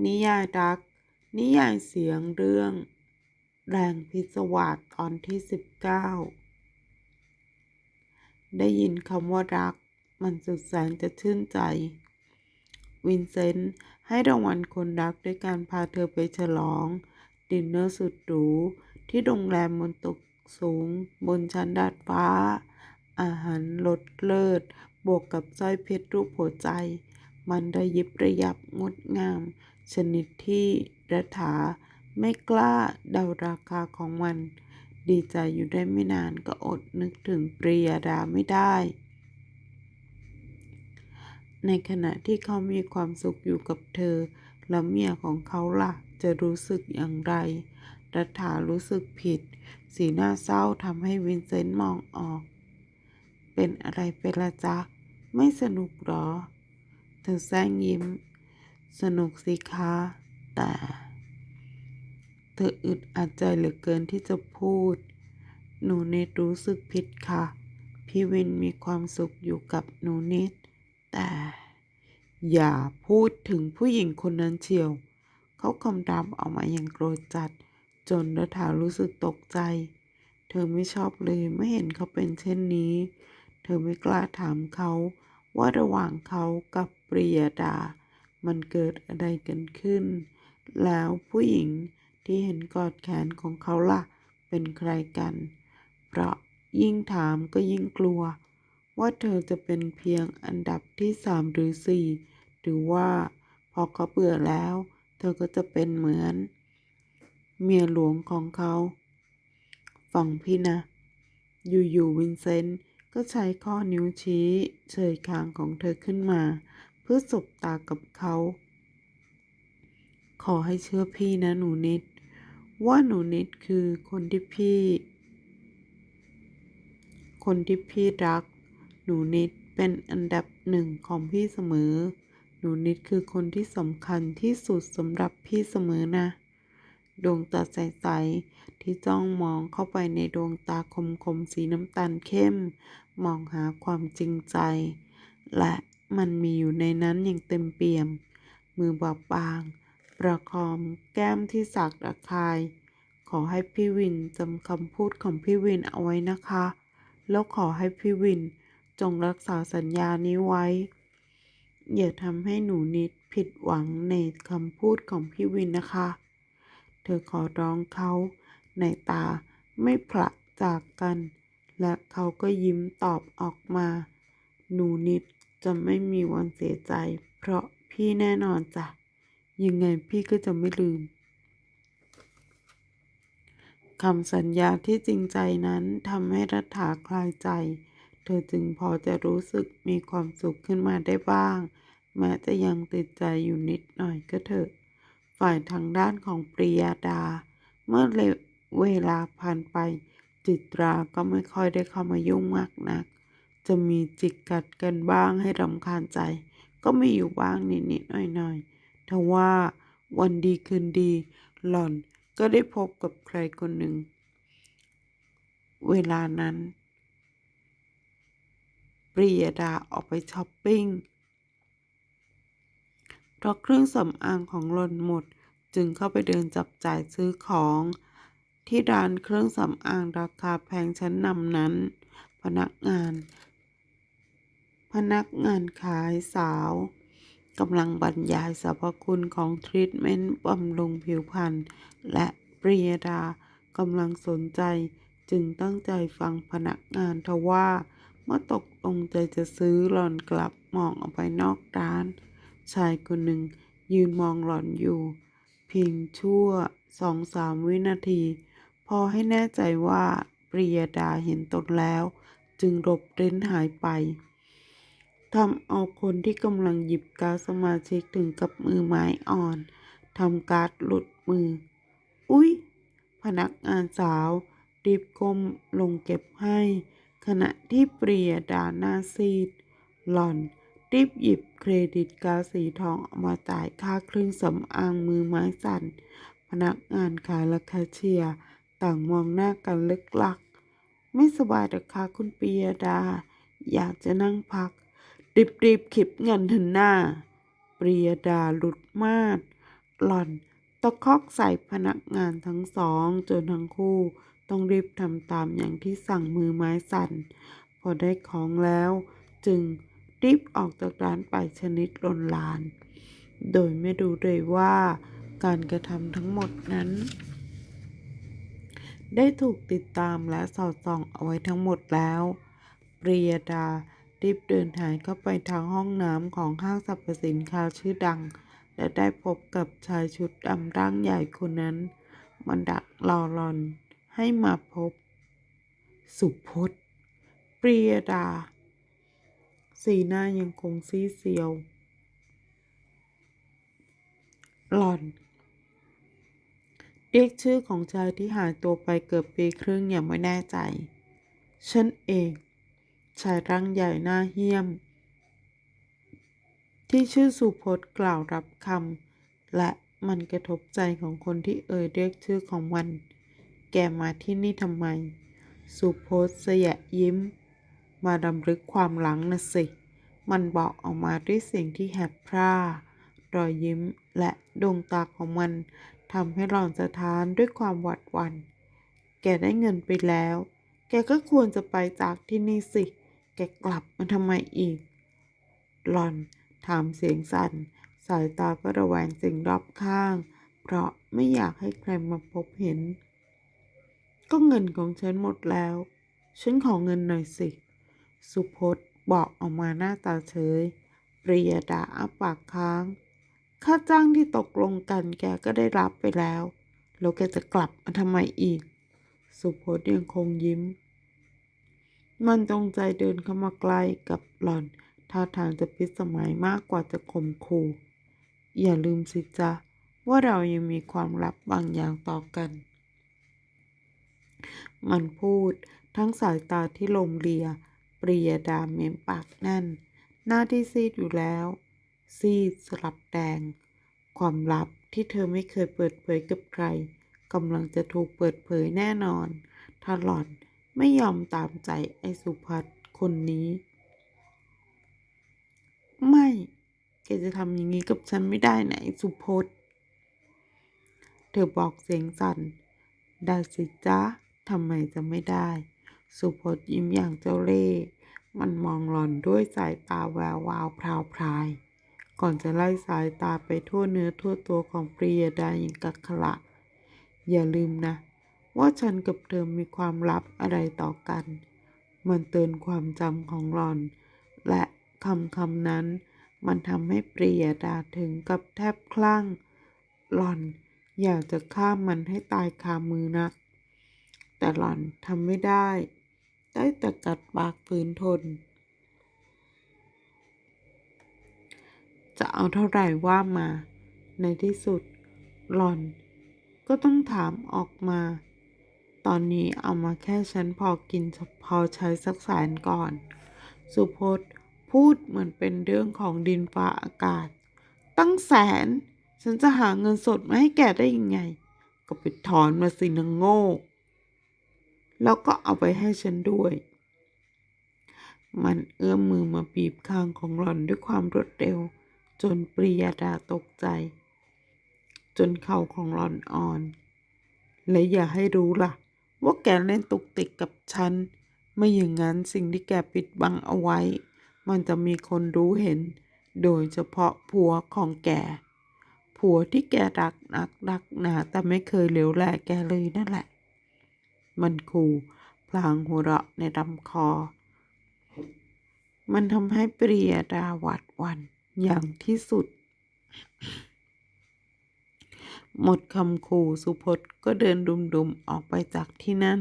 นิยายรัก นิยายเสียงเรื่อง แรงพิศวาสตอนที่สิบเก้าได้ยินคำว่ารัก มันสุดแสนจะชื่นใจ วินเซนต์ให้รางวัลคนรักด้วยการพาเธอไปฉลอง ดินเนอร์สุดหรูที่โรงแรมบนตึกสูง บนชั้นดาดฟ้า อาหารรสเลิศ บวกกับสร้อยเพชรรูปหัวใจ มันระยิบระยับงดงาม ชนิดที่รัฐาไม่กล้าเดาราคาของมัน ดีใจอยู่ได้ไม่นานก็อดนึกถึงปริยดาไม่ได้ ในขณะที่เขามีความสุขอยู่กับเธอ แล้วเมียของเขาล่ะ จะรู้สึกอย่างไร รัฐารู้สึกผิด สีหน้าเศร้าทำให้วินเซนต์มองออก เป็นอะไรไปละจ๊ะ ไม่สนุกหรอ เธอแซงยิ้ม สนุกสิคะ แต่เธออึดอัดใจเหลือเกินที่จะพูด หนูนิดรู้สึกผิดค่ะ พี่วินมีความสุขอยู่กับหนูนิดแต่อย่าพูดถึงผู้หญิงคนนั้นเชียว เขาคำรามออกมาอย่างโกรธจัด จนรัฐารู้สึกตกใจ เธอไม่ชอบเลยไม่เห็นเขาเป็นเช่นนี้ เธอไม่กล้าถามเขาว่าระหว่างเขากับปริยดา มันเกิดอะไรกันขึ้น แล้วผู้หญิงที่เห็นกอดแขนของเขาล่ะ เป็นใครกัน เพราะยิ่งถามก็ยิ่งกลัว ว่าเธอจะเป็นเพียงอันดับที่สามหรือสี่หรือว่าพอเขาเบื่อแล้ว เธอก็จะเป็นเหมือน เมียหลวงของเขาฟังพี่นะ อยู่ๆวินเซนต์ก็ใช้ข้อนิ้วชี้เฉยคางของเธอขึ้นมา เพื่อสบตากับเขา ขอให้เชื่อพี่นะหนูนิดว่าหนูนิดคือคนที่พี่ คนที่พี่รัก หนูนิดเป็นอันดับหนึ่งของพี่เสมอ หนูนิดคือคนที่สำคัญที่สุดสำหรับพี่เสมอนะดวงตาใสๆที่จ้องมองเข้าไปในดวงตาคมๆสีน้ำตาลเข้ม มองหาความจริงใจ และ มันมีอยู่ในนั้นอย่างเต็มเปี่ยม มือบอบบาง ประคองแก้มที่สักระคาย ขอให้พี่วินจำคำพูดของพี่วินเอาไว้นะคะ แล้วขอให้พี่วินจงรักษาสัญญานี้ไว้ อย่าทำให้หนูนิดผิดหวังในคำพูดของพี่วินนะคะ เธอขอร้องเขาในตาไม่ผละจากกัน และเขาก็ยิ้มตอบออกมา หนูนิด จะไม่มีวันเสียใจ เพราะพี่แน่นอนจ้ะ ยังไงพี่ก็จะไม่ลืมคำสัญญาที่จริงใจนั้นทำให้รัฐาคลายใจ เธอจึงพอจะรู้สึกมีความสุขขึ้นมาได้บ้าง แม้จะยังติดใจอยู่นิดหน่อยก็เถอะ ฝ่ายทางด้านของปริยาดา เมื่อเวลาผ่านไปจิตราก็ไม่ค่อยได้เข้ามายุ่งมากนัก จะมีจิกกัดกันบ้างให้รำคาญใจ ก็มีอยู่บ้างนิดๆหน่อยๆทว่าวันดีคืนดี หล่อนก็ได้พบกับใครคนหนึ่ง เวลานั้นปริยดาออกไปช้อปปิ้ง เพราะเครื่องสำอางของหล่อนหมดจึงเข้าไปเดินจับจ่ายซื้อของ ที่ร้านเครื่องสำอางราคาแพงชั้นนำนั้น พนักงาน พนักงานขายสาวกำลังบรรยายสรรพคุณของทรีทเมนต์บำรุงผิวพรรณและปริยดากำลังสนใจ จึงตั้งใจฟังพนักงานทว่า เมื่อตกลงใจจะซื้อหล่อนกลับมองออกไปนอกร้าน ชายคนหนึ่งยืนมองหล่อนอยู่ เพียงชั่วสองสามวินาที พอให้แน่ใจว่าปริยดาเห็นตนแล้ว จึงหลบเร้นหายไป ทำเอาคนที่กำลังหยิบการ์ดสมาชิกถึงกับมือไม้อ่อนทำการ์ดหลุดมือ อุ๊ย พนักงานสาวรีบก้มลงเก็บให้ ขณะที่เปรียดาหน้าซีด หล่อนรีบหยิบเครดิตการ์ดสีทองออกมาจ่ายค่าเครื่องสำอางมือไม้สั่น พนักงานขายและคชเชียต่างมองหน้ากันลึกลัก ไม่สบายหรอคะคุณปียดา อยากจะนั่งพัก รีบรีบๆเก็บเงินถอะหน้า ปริยดาหลุดมาด หล่อนตะคอกใส่พนักงานทั้งสอง จนทั้งคู่ต้องรีบทำตามอย่างที่สั่งมือไม้สั่น พอได้ของแล้ว จึงรีบออกจากร้านไปชนิดลนลาน โดยไม่ดูเลยว่าการกระทำทั้งหมดนั้น ได้ถูกติดตามและสอดส่องเอาไว้ทั้งหมดแล้วปริยดา รีบเดินหายเข้าไปทางห้องน้ำของห้างสรรพสินค้าชื่อดัง และได้พบกับชายชุดดำร่างใหญ่คนนั้น มันดักรอรอนให้มาพบ สุพจน์ปริยดา สีหน้ายังคงซีเซียว หล่อน เรียกชื่อของชายที่หายตัวไปเกือบปีครึ่งอย่างไม่แน่ใจ ฉันเอง ชายร่างใหญ่หน้าเหี้ยม ที่ชื่อสุพจน์กล่าวรับคำและมันกระทบใจของคนที่เอ่ยเรียกชื่อของมัน แกมาที่นี่ทำไม สุพจน์เสยะยิ้ม มาดำลึกความหลังนะสิ มันบอกออกมาด้วยเสียงที่แหบพร่ารอยยิ้มและดวงตาของมันทำให้หลอนสะท้านด้วยความหวาดหวัน่น แกได้เงินไปแล้ว แกก็ควรจะไปจากที่นี่สิ แกกลับมาทำไมอีก หลอนถามเสียงสั่น สายตาก็ระแวงสิ่งรอบข้าง เพราะไม่อยากให้ใครมาพบเห็น ก็เงินของฉันหมดแล้ว ฉันขอเงินหน่อยสิ สุพจน์บอกออกมาหน้าตาเฉยปริยดาอ้าปากค้าง ค่าจ้างที่ตกลงกันแกก็ได้รับไปแล้ว แล้วแกจะกลับมาทำไมอีก สุพจน์ยังคงยิ้ม มันจงใจเดินเข้ามาใกล้กับหล่อน ท่าทางจะพิสมัยมากกว่าจะข่มขู่อย่าลืมสิจ๊ะ ว่าเรายังมีความลับบางอย่างต่อกัน มันพูดทั้งสายตาที่ลมเลีย ปริยดาเม้มปากแน่น หน้าที่ซีดอยู่แล้ว ซีดสลับแดง ความลับที่เธอไม่เคยเปิดเผยกับใครกำลังจะถูกเปิดเผยแน่นอนถ้าหล่อน ไม่ยอมตามใจไอ้สุพัฒคนนี้ ไม่ แกจะทำอย่างนี้กับฉันไม่ได้นะไอ้สุพจน์เธอบอกเสียงสั่นได้สิจ๊ะทำไมจะไม่ได้ สุพจน์ยิ้มอย่างเจ้าเล่ห์มันมองหล่อนด้วยสายตาแวววาวพราวพราย ก่อนจะไล่สายตาไปทั่วเนื้อทั่วตัวของปริยดาอย่างกักขระอย่าลืมนะ ว่าฉันกับเธอมีความลับอะไรต่อกัน มันเตือนความจำของหลอน และคำคำนั้น มันทำให้ปริยดาถึงกับแทบคลั่ง หลอนอยากจะฆ่ามันให้ตายคามือนัก แต่หลอนทำไม่ได้ ได้แต่กัดปากฝืนทน จะเอาเท่าไหร่ว่ามา ในที่สุด หลอนก็ต้องถามออกมา ตอนนี้เอามาแค่ฉันพอกินพอใช้สักแสนก่อน สุพจน์พูดเหมือนเป็นเรื่องของดินฟ้าอากาศ ตั้งแสน ฉันจะหาเงินสดมาให้แกได้ยังไง ก็ไปถอนมาสินางโง่แล้วก็เอาไปให้ฉันด้วย มันเอื้อมมือมาบีบคางของหล่อนด้วยความรวดเร็ว จนปริยาดาตกใจ จนเข่าของหล่อนอ่อน และอย่าให้รู้ล่ะ ว่าแกเล่นตุกติกกับฉัน ไม่อย่างนั้นสิ่งที่แกปิดบังเอาไว้ มันจะมีคนรู้เห็น โดยเฉพาะผัวของแก ผัวที่แกรักนักรักหนาแต่ไม่เคยเหลวแลแกเลยนั่นแหละ มันขู่พลางหัวเราะในลำคอ มันทำให้ปริยดาหวาดหวั่นอย่างที่สุด หมดคำขู่สุพจน์ก็เดินดุมๆออกไปจากที่นั่น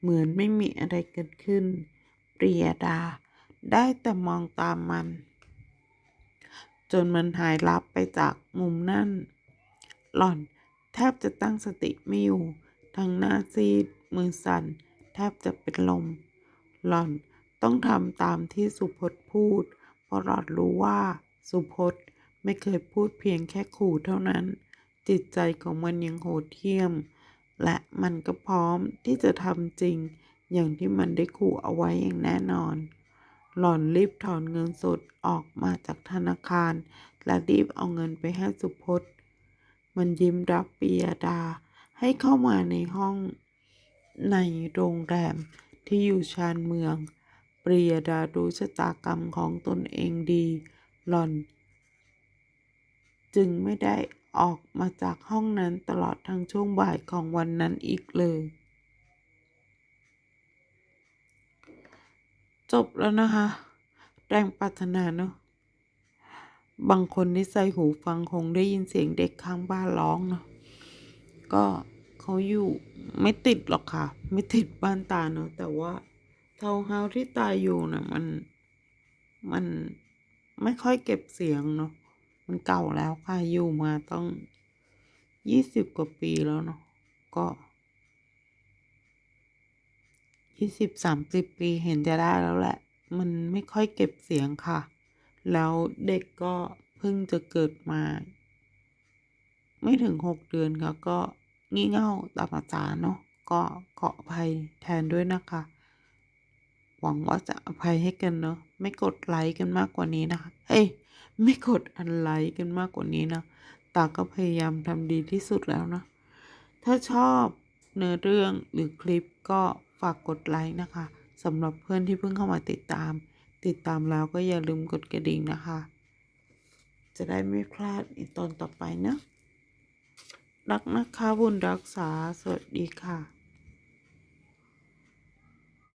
เหมือนไม่มีอะไรเกิดขึ้น ปริยดา ได้แต่มองตามมัน จนมันหายลับไปจากมุมนั่น หล่อนแทบจะตั้งสติไม่อยู่ ทั้งหน้าซีด มือสั่น แทบจะเป็นลม หล่อนต้องทำตามที่สุพจน์พูด เพราะหลอนรู้ว่า สุพจน์ไม่เคยพูดเพียงแค่ขู่เท่านั้น จิตใจของมันยังโหดเหี้ยม และมันก็พร้อมที่จะทำจริง อย่างที่มันได้ขู่เอาไว้อย่างแน่นอน หล่อนรีบถอนเงินสดออกมาจากธนาคาร และรีบเอาเงินไปให้สุพจน์ มันยิ้มรับปียดาให้เข้ามาในห้องในโรงแรมที่อยู่ชานเมือง ปรียดารู้ชะตากรรมของตนเองดี หล่อน จึงไม่ได้ ออกมาจากห้องนั้นตลอดทั้งช่วงบ่ายของวันนั้นอีกเลย จบแล้วนะคะ แรงปรารถนาเนอะบางคนที่ใส่หูฟังคงได้ยินเสียงเด็กข้างบ้านร้องเนาะก็เขาอยู่ไม่ติดหรอกค่ะ ไม่ติดบ้านตาเนอะแต่ว่าเทาเฮาที่ตายอยู่นะมันมันไม่ค่อยเก็บเสียงเนาะ มันเก่าแล้วค่ะอยู่มาต้องยี่สิบกว่าปีแล้วเนาะก็ยี่สิบสามสิบปีเห็นจะได้แล้วแหละ มันไม่ค่อยเก็บเสียงค่ะ แล้วเด็กก็เพิ่งจะเกิดมา ไม่ถึงหกเดือนค่ะก็งี่เง่าตามอาจารย์เนาะก็ขออภัยแทนด้วยนะคะ หวังว่าจะอภัยให้กันเนาะไม่กดไลค์กันมากกว่านี้นะคะเอ้ย ไม่กดอันไลค์กันมากกว่านี้นะตาก็พยายามทำดีที่สุดแล้วนะ ถ้าชอบเนื้อเรื่องหรือคลิปก็ฝากกดไลค์นะคะสำหรับเพื่อนที่เพิ่งเข้ามาติดตาม ติดตามแล้วก็อย่าลืมกดกระดิ่งนะคะ จะได้ไม่พลาดอีกตอนต่อไปนะ รักนะคะบุญรักษา สวัสดีค่ะ